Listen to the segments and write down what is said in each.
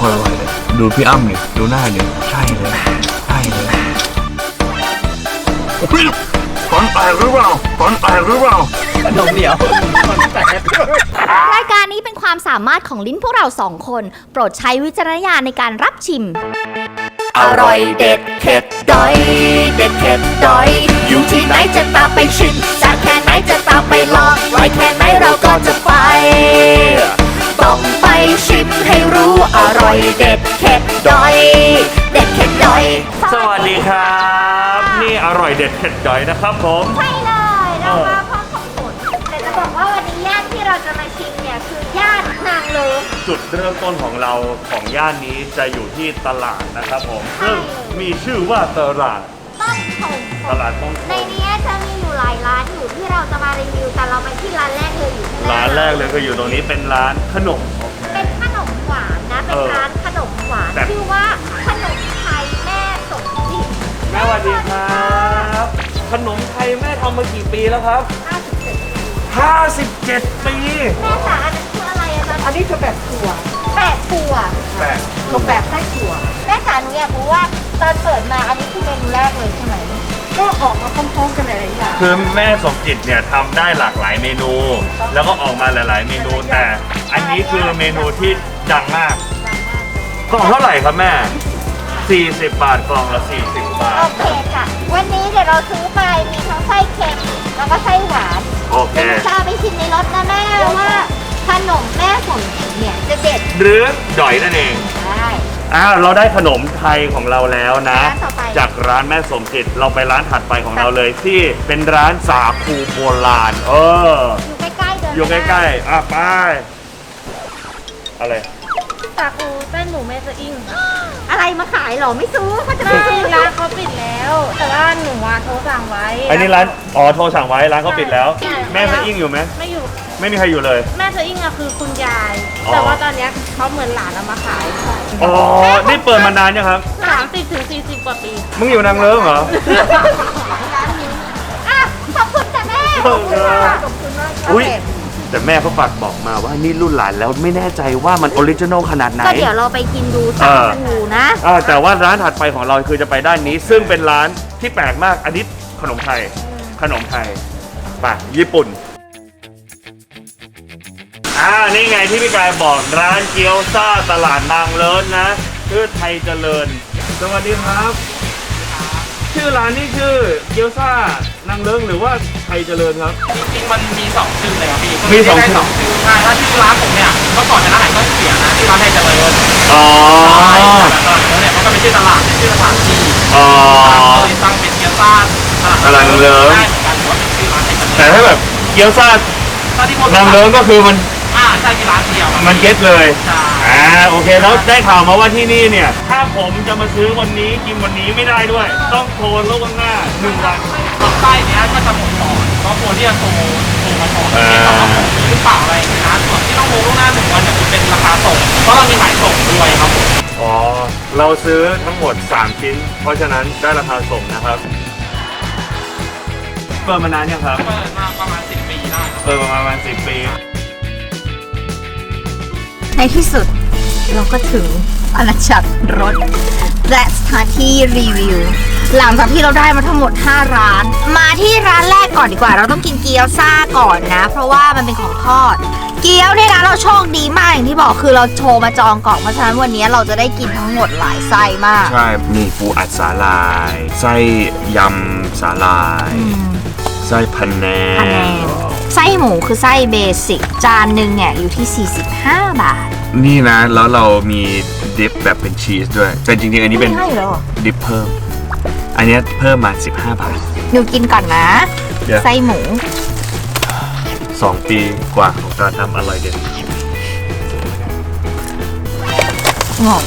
คตรอยดูพี่อ้ำดิดูหน้าดิใช่เลยใช่เลยเฮ้ยฝันแตกหรือเปล่าฝันแตกหรือเปล่านมเหนียวรายการนี้เป็นความสามารถของลิ้นพวกเราสองคน โปรดใช้วิจารณญาณในการรับชิม อร่อยเด็ดเผ็ดดอย เด็ดเผ็ดดอย อยู่ที่ไหนจะตามไปชิมจากแค่ไหนจะตามไปลองไว้แค่ไหนเราก็จะไป อร่อยเด็ดเผ็ดดอย เด็ดเผ็ดดอยสวัสดีครับ นี่อร่อยเด็ดเผ็ดดอยนะครับผม ใช่เลยเรามาพร้อมของผลแต่จะบอกว่าวันนี้ย่านที่เราจะมาชิมเนี่ยคือย่านนางเลิงจุดเริ่มต้นของเราของย่านนี้จะอยู่ที่ตลาดนะครับผมใช่ซึ่งมีชื่อว่าตลาดต้นถงตลาดต้องในนี้จะมีอยู่หลายร้านอยู่ที่เราจะมารีวิวแต่เราไปที่ร้านแรกเลยอยู่ที่ร้านแรกเลยก็อยู่ตรงนี้เป็นร้านขนม เป็น เป็นเออร้านขนมหวานแต่ชื่อว่าขนมไทยแม่สมจิตแม่สวัสดีครับขนมไทยแม่ทำมากี่ปีแล้วครับ 57ปีแม่จ๋าอันนั้นคืออะไรอะจ๊ะอันนี้คือแบบถั่วแปะถั่วแปดกับแบบไส้ถั่ว แม่จ๋าหนูอยากรู้ว่าตอนเปิดมาอันนี้คือเมนูแรกเลยใช่ไหมก็ออกมาพร้อมๆกันหลายๆอย่างคือแม่สมจิตเนี่ยทำได้หลากหลายเมนู แล้วก็ออกมาหลาย ๆ เมนูแต่ อันนี้คือเมนูที่ดังมาก กล่องเท่าไหร่ครับแม่ 40 บาทกล่องละ 40 บาโอทเคค่ะ วันนี้เดี๋ยวเราซื้อไปมีทั้งไส้เค็มแล้วก็ไส้หวานโอเคเดี๋ยวหนูจะเอาไปชิมในรถนะแม่ว่าขนมแม่สมจิตเนี่ยจะเด็ดหรือดอยนั่นเอง ได้ อ่าเราได้ขนมไทยของเราแล้วนะ ร้านต่อไป จากร้านแม่สมจิตเราไปร้านถัดไปของเราเลยที่เป็นร้านสาคูโบราณ เออ อยู่ใกล้ๆเดินอยู่ใกล้ๆอะไปอะไร สาคูเต้นหมูแม่สะอิ่งๆอะไรมาขายเหรอไม่ซื้อเขาจะไม่ไม่ซื้อร้านเขาปิดแล้ว แต่ว่าหนูอะโทรสั่งไว้อันนี้ร้าน อ๋อ โทรสั่งไว้ ร้านเขาปิดแล้วใช่แม่สะอิ่งอยู่ไหม ไม่อยู่ ไม่มีใครอยู่เลย แม่สะอิ่งอะคือคุณยาย อ๋อ แต่ว่าตอนเนี้ยเขาเหมือนหลานเอามาขายอ๋อ นี่เปิดมานานยังครับ สามสิบถึงสี่สิบกว่าปี มึงอยู่นางเลิ้งเหรออะขอบคุณจ้ะแม่ขอบคุณค่ะ ขอบคุณมากอุ้ย แต่แม่เขาฝากบอกมาว่านี่รุ่นหลานแล้วไม่แน่ใจว่ามันออริจินอลขนาดไหน ก็เดี๋ยวเราไปกินดูสาเออคูนะ อ่าแต่ว่าร้านถัดไปของเราคือจะไปด้านนี้ ซึ่งเป็นร้านที่แปลกมากอันนี้ขนมไทย ขนมไทยไป่ะญี่ปุ่น อ่านี่ไงที่พี่กายบอกร้านเกี๊ยวซ่าตลาดนางเลิศนะชื่อไทยเจริญ สวัสดีครับ ชื่อร้านนี่ชื่อเกี๊ยวซ่านาง เลิศหรือว่าไทยเจริญครับ จริงๆมันมีสองชื่อเลยครับพี่มีสองชื่อ ได้สองชื่อใช่ถ้าชื่อร้านผมเนี่ยเมื่อก่อนจะร้านอาหารก็เสียนะที่ร้านไทยเจริญอ๋อใช่แต่ตอนนี้เนี่ยมันก็ไม่ใช่ตลาดเป็นชื่อสถานที่อ๋อ ก็เลยตั้งเป็นเกียร์ซ่าตลาดนางเลิ้ง ได้เหมือนกันหรือว่าเป็นชื่อร้านไทยเจริญแต่ถ้าแบบเกี๊ยวซ่าถ้าที่ผมนางเลิศก็คือมันอ่าใช่ที่ร้านเดียวครับมันเก็ตเลย ใช่ อ่าโอเคแล้วได้ข่าวมาว่าที่นี่เนี่ย ถ้าผมจะมาซื้อวันนี้กินวันนี้ไม่ได้ด้วย ต้องโทรล่วงหน้าหนึ่งวัน ตอนใต้เนี้ยก็จะหมดก่อนเพราะควรที่จะโทรโทรมาก่อนอ่าที่ต้องมาซื้อหรือเปล่าอะไรอย่างเงี้ยนะส่วนที่ต้องโทรล่วงหน้าหนึ่งวันเนี่ยคือเป็นราคาส่งเพราะเรามีขายส่งด้วยครับผมอ๋อ เราซื้อทั้งหมด 3 ชิ้น เพราะฉะนั้นได้ราคาส่งนะครับ เปิดมานานยังครับ เปิดมาประมาณ10ปีได้ครับ เปิดมาประมาณ10ปี ในที่สุด เราก็ถึงอาณาจักรรถ และสถานที่รีวิว หลังจากที่เราได้มาทั้งหมด 5 ร้าน มาที่ร้านแรกก่อนดีกว่า เราต้องกินเกี๊ยวซ่าก่อนนะ เพราะว่ามันเป็นของทอด เกี๊ยวเนี่ยนะเราโชคดีมากอย่างที่บอกคือเราโทรมาจองก่อนเพราะฉะนั้นวันนี้เราจะได้กินทั้งหมดหลายไส้มาก ใช่ มีปูอัดสาลาย ไส้ยำสาลายอืมไส้พันแนคะแนนไส้หมูคือไส้เบสิกจานหนึ่งเนี่ยอยู่ที่ 45 บาท นี่นะ แล้วเรามีดิปแบบเป็นชีสด้วย แต่จริงๆ อันนี้เป็นไม่ให้เหรอ ดิปเพิ่ม อันเนี้ยเพิ่มมา 15 บาทหนูกินก่อนนะ เดี๋ยว ไส้หมู 2 ปีกว่าของการทำอร่อยเด็ดงอก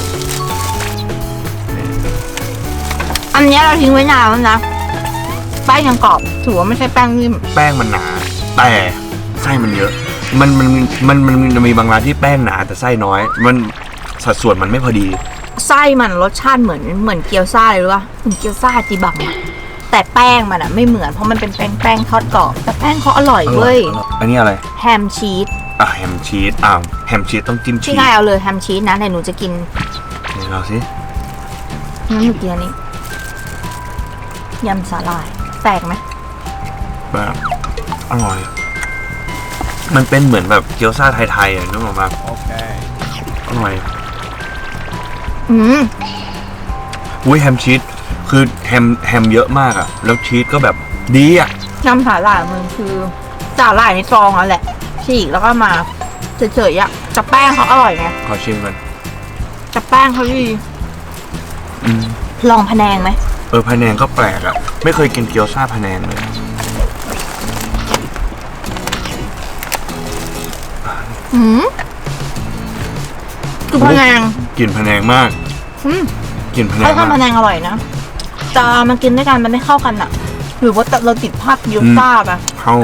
อันเนี้ยเราทิ้งไว้นานแล้วนะ แป้งยังกรอบ ถือว่าไม่ใช่แป้งนิ่ม แป้งมันหนา แต่ไส้มันเยอะ มันมันมันมันมันมีบางร้านที่แป้งหนาแต่ไส้น้อย มันสัดส่วนมันไม่พอดี ไส้มันรสชาติเหมือนเหมือนเกี๊ยวซ่าเลยรู้ป่ะเหมือนเกี๊ยวซ่าจีบังอะแต่แป้งมันอะไม่เหมือนเพราะมันเป็นแป้งแป้งทอดกรอบแต่แป้งเขาอร่อยเว้ยอันนี้อะไรแฮมชีสอะแฮมชีสอ้าวแฮมชีสต้องจิ้มชีพี่สกายเอาเลยแฮมชีสนะเดี๋ยวหนูจะกินเดี๋ยวเราสิงั้นหนูกินอันนี้ยำสาหร่ายแปลกไหมแบบอร่อย มันเป็นเหมือนแบบเกี๊ยวซ่าไทยๆอะนึกออกมาโอเคอร่อยอืมอุ้ยแฮมชีสคือแฮมแฮมเยอะมากอะ แล้วชีสก็แบบดีอะยำสาหร่ายมันคือสาหร่ายในซองนั่นแหละฉีกแล้วก็มาเฉยๆอะแต่แป้งเขาอร่อยไงขอชิมกันแต่แป้งเขาดีอืมลองพะแนงไหมเออพะแนงก็แปลกอะ ไม่เคยกินเกี๊ยวซ่าพะแนงเลย อืมคือพะแนงกลิ่นพะแนงมากอืมกลิ่นพะแนไอ้งข้าวมาพะกแนงอร่อยนะแต่มันกินด้วยกันมันไม่เข้ากันอะหรือว่าเราติดภาพยูซ่าอะเข้า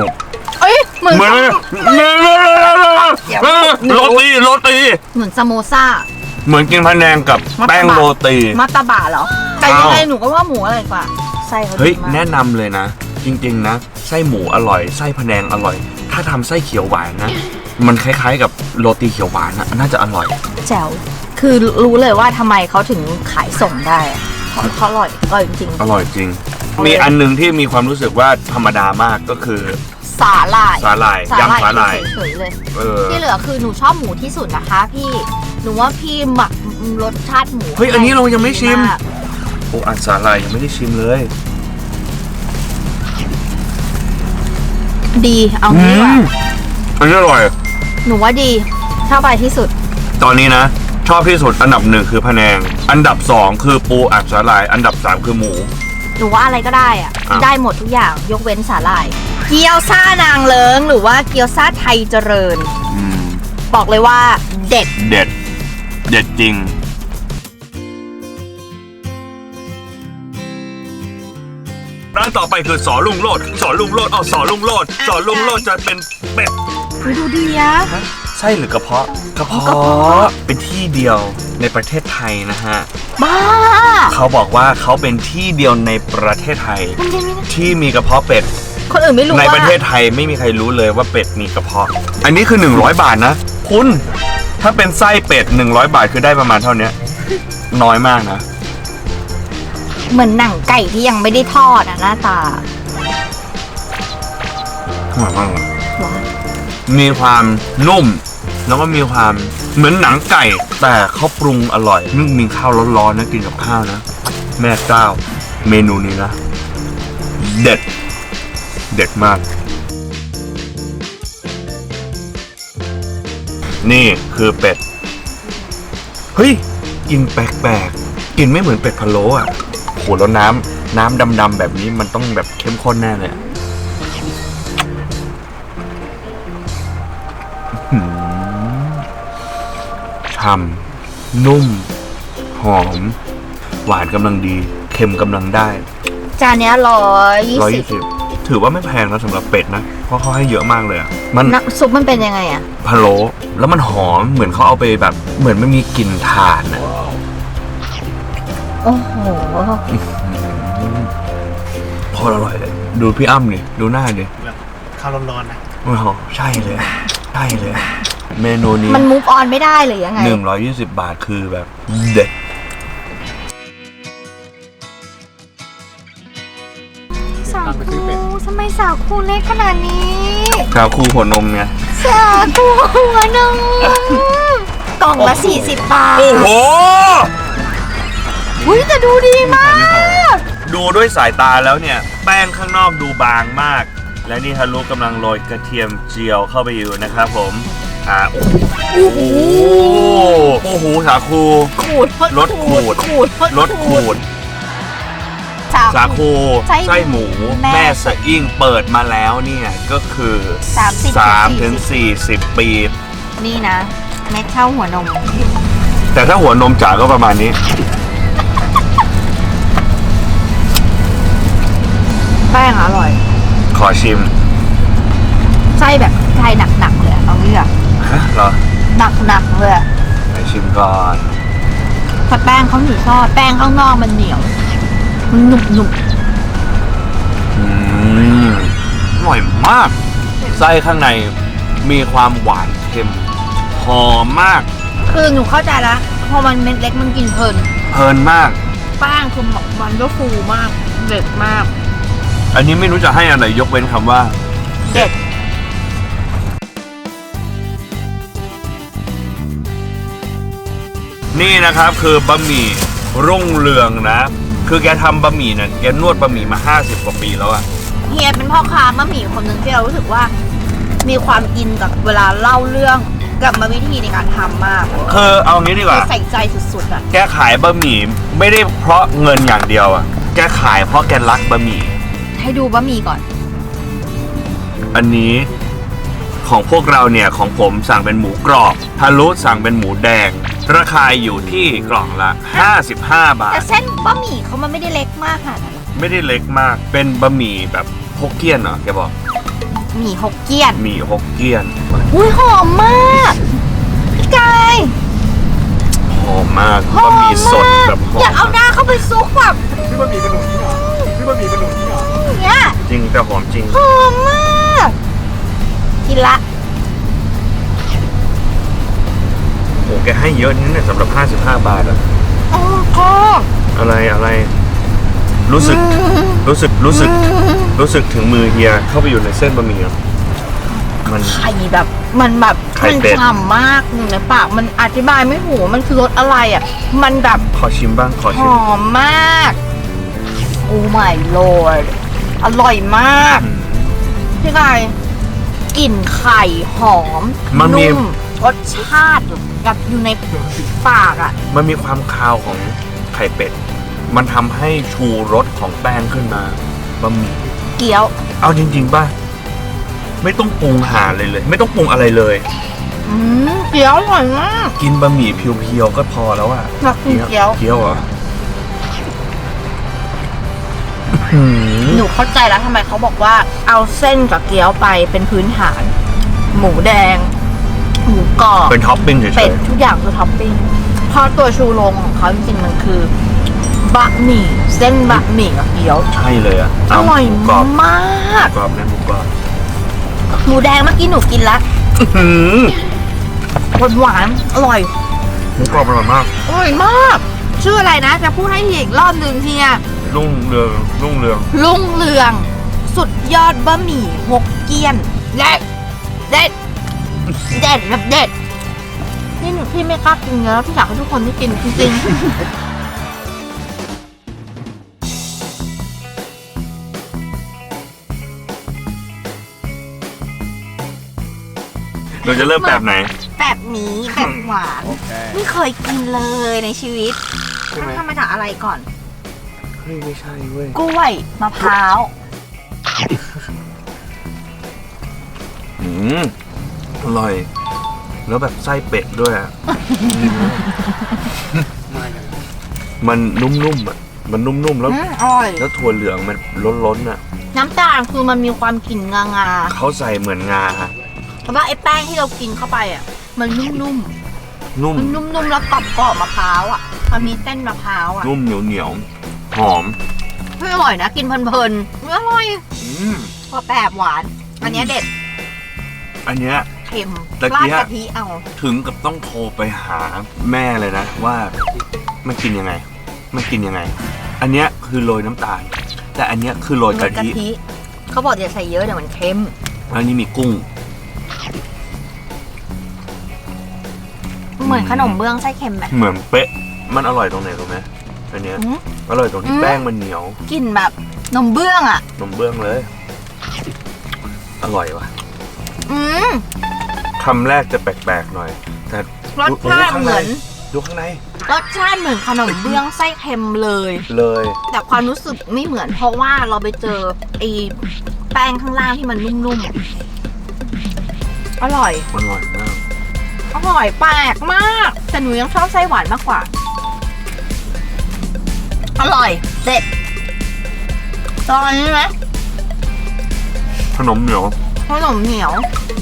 เอ้ยเหมือนเหมือนโรตีโรตีเหมือนซาโมซ่า เหมือนกินพะแนงกับแป้งโรตีมัตตาบะเหรอแต่ยังไงหนูก็ว่าหมูอร่อยกว่าไส้เขาเฮ้ยดีมากแนะนำเลยนะ จริง ๆ นะ ไส้หมูอร่อย ไส้พะแนงอร่อย ถ้าทำไส้เขียวหวานนะ มันคล้ายๆ กับโรตีเขียวหวานนะน่าจะอร่อย แจ๋วคือรู้เลยว่าทำไมเขาถึงขายส่งได้อะเพราะเขาอร่อยอร่อยจริงอร่อยจริง มีอันหนึงที่มีความรู้สึกว่าธรรมดามากก็คือๆสาหร่ายสาหร่ายยำสาหร่ายเฉยๆเลย เออที่เหลือคือหนูชอบหมูที่สุดนะคะ พี่ หนูว่าพี่หมักรสชาติหมูเฮ้ยอันนี้เรายังไม่ชิมากโอ้อันสาหร่ายยังไม่ได้ชิมเลย ดีเอาอืงี้ดีกว่ามอันนี้อร่อย หนูว่าดีชอบไปที่สุด ตอนนี้นะ ชอบที่สุดอันดับหนึ่งคือพะแนง อันดับสองคือปูอัดสาหร่าย อันดับสามคือหมู หนูว่าอะไรก็ได้อะอ้าวได้หมดทุกอย่างยกเว้นสาหร่าย เกี๊ยวซ่านางเลิงหรือว่าเกี๊ยวซ่าไทยเจริญ อืม บอกเลยว่าเด็ด เด็ด เด็ดจริง ร้านต่อไปคือสอลุงโลด สอลุงโลดเอาสอลุงโลด สอลุงโลดจะเป็นเป็ด ดูดีอะไส้หรือกระเพาะ กระเพากระเพาะะเป็นที่เดียวในประเทศไทยนะฮะ บ้า เขาบอกว่าเขาเป็นที่เดียวในประเทศไทยมันยังไม่นะที่มีกระเพาะเป็ด คนอื่นไม่รู้ในว่าประเทศไทยไม่มีใครรู้เลยว่าเป็ดมีกระเพาะ อันนี้คือ 100 บาทนะ คุณ ถ้าเป็นไส้เป็ด 100 บาทคือได้ประมาณเท่าเนี้ย น้อยมากนะ เหมือนหนังไก่ที่ยังไม่ได้ทอดอะหน้าตาอร่อยมากเลยหรอ มีความนุ่ม แล้วก็มีความเหมือนหนังไก่ แต่เขาปรุงอร่อยนึ่งมีข้าวร้อนๆนะกินกับข้าวนะ แม่เจ้า เมนูนี้นะ เด็ด เด็ดมาก นี่คือเป็ด เฮ้ยกินแปลกๆกินไม่เหมือนเป็ดพะโล้อะโหแล้วน้ำน้ำดำๆแบบนี้มันต้องแบบเข้มข้นแน่เลย ฉ่ำนุ่ม หอม หวานกำลังดี เค็มกำลังได้ จานเนี้ยร้อยยี่ร้อยสิบยี่สิบถือว่าไม่แพงนะสำหรับเป็ดนะ เพราะเขาให้เยอะมากเลยอะมัน น้ำซุปมันเป็นยังไงอะพะโล้แล้วมันหอมเหมือนเขาเอาไปแบบ เหมือนไม่มีกลิ่นถ่านอะโอ้โหโคตรอร่อยเลย ดูพี่อ้ำดิดูหน้าดิข้าวร้อนๆนะ โอ้โหใช่เลย ใช่เลย เมนูนี้ มันมูฟออนไม่ได้หรือยังไงหนึ่งร้อยยี่สิบบาทคือแบบเด็ดสาวคูทำไมสาวคูเล็กขนาดนี้กาวคู่หัวนมไง สาคูหัวนมกล่องละ 40 บาทโอ้โหอุ้ยแต่ดูดีมาก ดูด้วยสายตาแล้วเนี่ย แป้งข้างนอกดูบางมาก และนี่ฮารุกำลังโรยกระเทียมเจียวเข้าไปอยู่นะครับผมอ่าโอ้โหโอ้โหสาคูขูดรสขูดขูดรสขูดสาสาคูไส้ไส้หมูแม่แม่สะอิ่งเปิดมาแล้วเนี่ย ก็คือ30 3ถึง40 ปี นี่นะ เม็ดเท่าหัวนม แต่ถ้าหัวนมจ๋าก็ประมาณนี้ แป้งอร่อย ขอชิมไส้แบบไทยหนักๆเลยอะเอาเลือกฮะเหรอหนักๆเลยอะไปชิมก่อนแต่แป้งเขาหนูชอบแป้งข้างนอกมันเหนียวมันหนุบหนุบอืมอร่อยมาก ไส้ข้างในมีความหวานเเค็มหอมมากคือหนูเข้าใจแล้วพอมันเม็ดเล็กมันกินเพลินเพลินมาก แป้งคือมันก็ฟูมากเด็ดมาก อันนี้ไม่รู้จะให้อะไรยกเว้นคำว่า เด็ดนี่นะครับคือบะหมี่รุ่งเรืองนะ คือแกทำบะหมี่เนี่ยแกนวดบะหมี่มา 50 กว่าปีแล้วอะเฮียเป็นพ่อค้าบะหมี่คนหนึ่งที่เรารู้สึกว่า มีความอินกับเวลาเล่าเรื่องกับมาวิธีในการทำมากคือเอางี้ดีกว่า ใส่ใจสุดๆอะ แกขายบะหมี่ไม่ได้เพราะเงินอย่างเดียวอะแกขายเพราะแกรักบะหมี่ ให้ดูบะหมี่ก่อน อันนี้ของพวกเราเนี่ยของผมสั่งเป็นหมูกรอบทารุสั่งเป็นหมูแดง ราคาอยู่ที่กล่องละ 55 บาแต่ท เส้นบะหมี่เขามันไม่ได้เล็กมากค่ะไม่ได้เล็กมาก เป็นบะหมี่แบบฮกเกี้ยนเหรอแกบอกหมี่ฮกเกี้ยน หมี่ฮกเกี้ยนอุ้ยหอมมากพี่กายหอมมากหอบะมหมี่สดมากแบบหออยากมเอาหน้าเข้าไปซุกแบบ พี่บะหมี่เป็นหนุ่มนี่เหรอพี่บะหมี่เป็นหนุ่มนี่เหรอ เนี้ยจริงแต่หอมจริง หอมมาก กินละ โอ้แกให้เยอะนี่เนี่ยสำหรับ 55 บาทอะอ๋อคออะไรอะไร รู้สึก รู้สึก รู้สึก รู้สึกถึงมือเฮียเข้าไปอยู่ในเส้นบะหมี่อะมัน ไข่แบบ มันแบบไข่มันเป็ด ฉ่ำมากอยู่ในปากมันอธิบายไม่ถูกว่ามันคือรสอะไรอะ มันแบบขอชิมบ้าง ขอหชิม อมมาก โอ้ my lord อร่อยมากอืมพี่กายกลิ่นไข่หอมมันมี นุ่มรสชาติแบบอยู่ในปากอะ มันมีความคาวของไข่เป็ด มันทำให้ชูรสของแป้งขึ้นมาบะหมี่ เกี๊ยว เอาจริง ๆ ป่ะ ไม่ต้องปรุงหาเลยเลย ไม่ต้องปรุงอะไรเลย อืมเกี๊ยวอร่อยมาก กินบะหมี่เพียวๆก็พอแล้วอะอยากกินเกี๊ยว เกี๊ยวเหรอ หืมหนูเข้าใจแล้วทำไมเขาบอกว่า เอาเส้นกับเกี๊ยวไปเป็นพื้นฐาน หมูแดง หมูกรอบเป็นท็อปปิ้งเฉเป็ดยทุกอย่างคือท็อปปิ้งเพราะตัวชูโรงของเขาจริงๆมันคือบะหมี่เส้นบะหมี่กับเกี๊ยวๆใช่เลยอะอร่อยหมูกรอบมาก กรอบนะหมูกรอบหมูแดงเมื่อกี้หนูกินแล้วหืมหวานหวานๆอร่อยหมูกรอบอร่อยมาก อร่อยมาก ชื่ออะไรนะ จะพูดให้อีกรอบหนึ่งเฮีย รุ่งเรืองรุ่งเรืองลุงเรือง สุดยอดบะหมี่ฮกเกี้ยนเด็ดเด็ดเด็ดแบบเด็ดนี่หนูพี่ไม่กล้ากินเนื้อพี่อยากให้ทุกคนได้กินจริงๆเราจะเริ่มแบบไหน แบบนี้แบบหวาน ไม่เคยกินเลยในชีวิตใช่ไหมมันทำมาจากอะไรก่อนเฮ้ยไม่ใช่เว้ยกล้วยมะพร้าวอืมอร่อย แล้วแบบไส้เป็ดด้วยอะมันนุ่มๆอะมันนุ่มๆแล้ว อืมอร่อย แล้วถั่วเหลืองมันล้นๆอะน้ำตาลคือมันมีความกลิ่นงางาเขาใส่เหมือนงาๆแต่ว่าไอ้แป้งที่เรากินเข้าไปอะ มันนุ่มนุ่มๆมันนุ่มๆแล้วกรอบๆมะพร้าวอะมันมีเส้นมะพร้าวอะ นุ่มเหนียวเหนียวๆ หอมเฮ้ยอร่อยนะ กินเพลินๆอร่อยอืมพอแปบหวาน อันเนี้ยเด็ดอันเนี้ย เค็มตะราดเกียกะทิเอา ถึงกับต้องโทรไปหาแม่เลยนะ ว่ามันกินยังไง มันกินยังไง อันเนี้ยคือโรยน้ำตาล แต่อันเนี้ยคือโรยกะทิเขาบอกอย่าใส่เยอะเดี๋ยวมันเค็มอันนี้มีกุ้ง เหมือนขนมเบื้องไส้เค็มไหมเหมือนเป๊ะ มันอร่อยตรงไหนรู้ไหม อันเนี้ยอืม อร่อยตรงที่อืม แป้งมันเหนียวกลิ่นแบบนมเบื้องอะ นมเบื้องเลย อร่อยว่ะอืมคำแรกจะแปลกๆหน่อย แต่รสชาติเหมือน ดูข้างในรสชาติเหมือนขนมเบื้องไส้เค็มเลย เลย แต่ความรู้สึกไม่เหมือนเพราะว่าเราไปเจอไอ้แป้งข้างล่างที่มันนุ่มๆ อร่อยมันอร่อยมาก อร่อยแปลกมาก แต่หนูยังชอบไส้หวานมากกว่า อร่อยเด็ดตอนนี้ไหมขนมเหนียวขนมเหนียว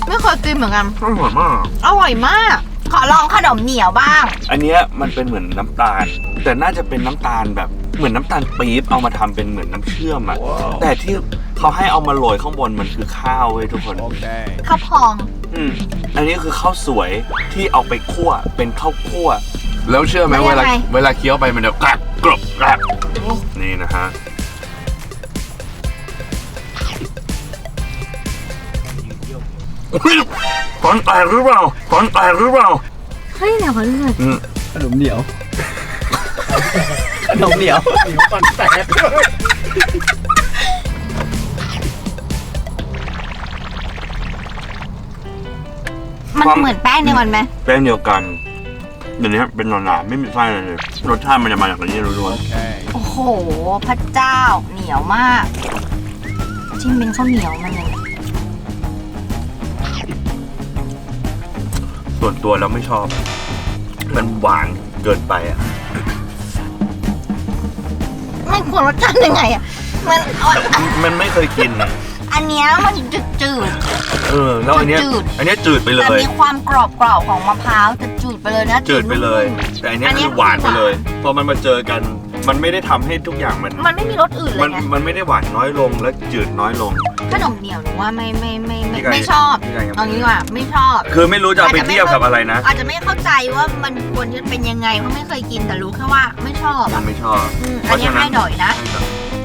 ไม่เคยกินเหมือนกัน อร่อยมาก อร่อยมาก ขอลองขนมเหนียวบ้าง อันเนี้ยมันเป็นเหมือนน้ำตาล แต่น่าจะเป็นน้ำตาลแบบเหมือนน้ำตาลปี๊บเอามาทำเป็นเหมือนน้ำเชื่อมอะแต่ที่เขาให้เอามาโรยข้างบนมันคือข้าวเว้ยทุกคนข้าวพอง อืมอันนี้คือข้าวสวยที่เอาไปคั่วเป็นข้าวคั่ว แล้วเชื่อไหมแล้วเวยังลาไง เวลาเคี้ยวไปมันจะกรักกรอบกรอบนี่นะฮะฟันแตกหรือเปล่าฟันแตกหรือเปล่าเฮ้ยเดี๋ยวก่อนเลือดอืมขนมเหนียว ขนมเหนียวเหนียวฟันแตกมันเหมือนแป้งในวันไหมแป้งเดียวกัน เดี๋ยวนี้เป็นหนาๆไม่มีไส้อะไรเลยรสชาติมันจะมาจากอันนี้ล้วนโอ้โห พระเจ้าเหนียวมาก จิ้มเป็นข้าวเหนียวมันเลยๆส่วนตัวเราไม่ชอบ มันหวานเกินไปอะมันควรรสชาติยังไงอะ มันเอาอันมันไม่เคยกินอะ อันเนี้ยมันจืดจืด เออแล้วอันเนี้ยจืด อันเนี้ยจืดไปๆเลแต่ย มีความกรอบกรอบๆของมะพร้าวแต่จืดไปเลยนะจืดไปเลยแต่อันเนี้ยอันเนี้คืยอหวานไปเลยหวานพอมันมาเจอกัน มันไม่ได้ทำให้ทุกอย่างมันมันไม่มีรสอื่นเลมันยไงมันไม่ได้หวานน้อยลงและจืดน้อยลง ขนมเหนียวหนูว่าไม่ไม่ไม่ไม่พี่ไก่ไม่ชอบพี่ไก่ยังไม่เอางี้ดีกว่าไม่ชอบ คือไม่รู้จะเอาไปเทียบกับอะไรนะอาจจะไม่เข้าใจว่ามันควรจะเป็นยังไงเพราะไม่เคยกินแต่รู้แค่ว่าไม่ชอบมัอะนไม่ชอบ อืมเพอันราะนี้ฉะนั้น ให้ดอยนะ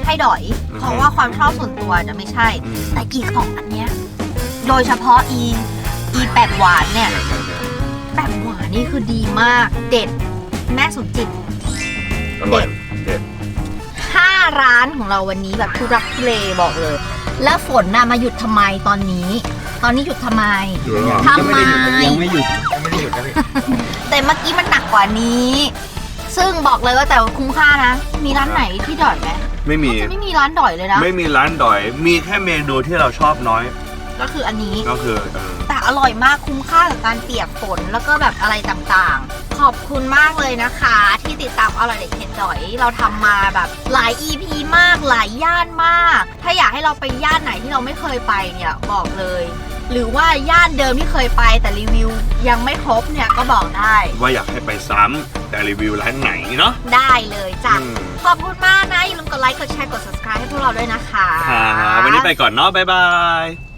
ให้ดอยอืม เพราะว่าความชอบส่วนตัวจะไม่ใช่อืมแต่อีกของอันเนี้ยโดยเฉพาะอีอีแปดหวานเนี่ยเนี่ยเนี่ยเนี่ยแปดหวานนี่คือดีมากเด็ด แม่สมจิต อร่อยเด็ดห้าร้านของเราวันนี้แบบทุรักทุเลบอกเลย แล้วฝนน่ะมาหยุดทำไมตอนนี้ ตอนนี้หยุดทำไมทำไม ยังไม่หยุดยังไม่ได้หยุดนะพี่แต่เมื่อกี้มันหนักกว่านี้ ซึ่งบอกเลยว่าแต่ว่าคุ้มค่านะ มีร้านไหนที่ดอยไหม ไม่มี จะไม่มีร้านดอยเลยนะ ไม่มีร้านดอย มีแค่เมนูที่เราชอบน้อย ก็คืออันนี้ ก็คือเออแต่อร่อยมากคุ้มค่ากับการเปียกฝนแล้วก็แบบอะไรต่างๆ ขอบคุณมากเลยนะคะ ที่ติดตามอร่อยเด็ดเผ็ดดอย เราทำมาแบบหลาย EP มากหลายย่านมาก ถ้าอยากให้เราไปย่านไหนที่เราไม่เคยไปเนี่ยบอกเลย หรือว่าย่านเดิมที่เคยไปแต่รีวิวยังไม่ครบเนี่ยก็บอกได้ ว่าอยากให้ไปซ้ำแต่รีวิวร้านไหนเนาะ ได้เลยจ้ะอืม ขอบคุณมากนะอย่าลืมกดไลค์กดแชร์กด subscribe ให้พวกเราด้วยนะคะ ค่ะวันนี้ไปก่อนเนาะบ๊ายบาย